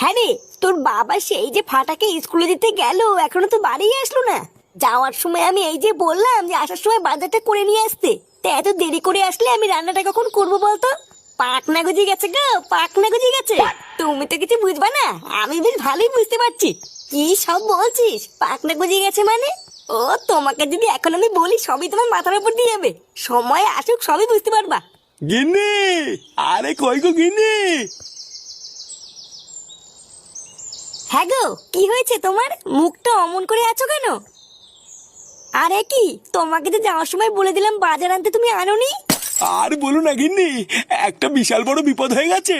হ্যাঁ তোর বাবা সেই যে ফাটাকে স্কুলে দিতে গেল, এখনও তো বাড়ি আসলো না। যাওয়ার সময় আমি এই যে বললাম যে আসার সময় বাজারটা করে নিয়ে আসতে, তা এত দেরি করে আসলে আমি রান্নাটা কখন করব বলতো? পাকনা গুজি গেছে গো পাকনা গুজি গেছে। তুমি তো কিছু বুঝবা না, আমি বেশ ভালোই বুঝতে পারছি। কি সব বলছিস? পাকনা গুজি গেছে মানে? ও, তোমাকে যদি এখন আমি বলি, সবই তোমার মাথার উপর দিয়ে যাবে। সময় আসুক, সবই বুঝতে পারবা। গিন্নি! আরে কই গো গিন্নি? হ্যাঁ গো কি হয়েছে তোমার? মুখটা অমন করে আছো কেন? আরে কি তোমাকে তো যাওয়ার সময় বলে দিলাম বাজার আনতে তুমি আনোনি? আর বলো না গিন্নি একটা বিশাল বড় বিপদ হয়ে গেছে।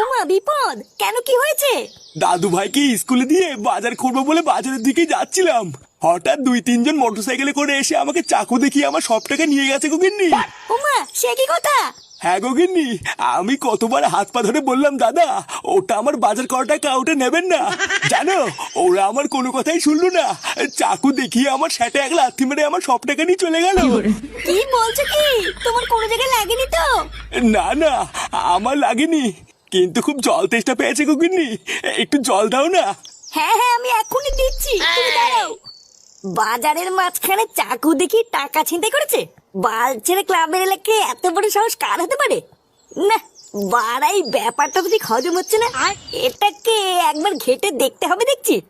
ওমা বিপদ? কেন কি হয়েছে? দাদু ভাইকে স্কুলে দিয়ে বাজার করব বলে বাজারের দিকে যাচ্ছিলাম। হঠাৎ দুই তিনজন মোটরসাইকেলে করে এসে আমাকে চাকু দেখিয়ে আমার সব টাকা নিয়ে গেছে গো গিন্নি। ওমা সে কি কথা? হ্যাঁ গো গিন্নি আমি কতবার হাত পা ধরে বললাম দাদা ওটা আমার বাজার করা টাকা ওটা নেবেন না। জানো ওরা আমার কোনো কথাই শুনলো না। চাকু দেখিয়ে আমার সেটা এক লাথি মেরে আমার সব টাকা নিয়ে চলে গেল। কি বলছো কি? তোমার কোনো জায়গায় লাগেনি তো? না না আমার লাগেনি। কিন্তু খুব জল তেষ্টা পেয়েছে গো গিন্নি। একটু জল দাও না। হ্যাঁ হ্যাঁ আমি এখনই দিচ্ছি। বাজারের মাঝখানে চাকু দেখি টাকা ছিনতাই করেছে। বাল ছেড়ে ক্লাবের এলাকায় এত বড় সাহস কার হতে পারে? না বাড়াই ব্যাপারটা তো ঠিক হজম হচ্ছে না আর এটাকে একবার ঘেটে দেখতে হবে দেখছি।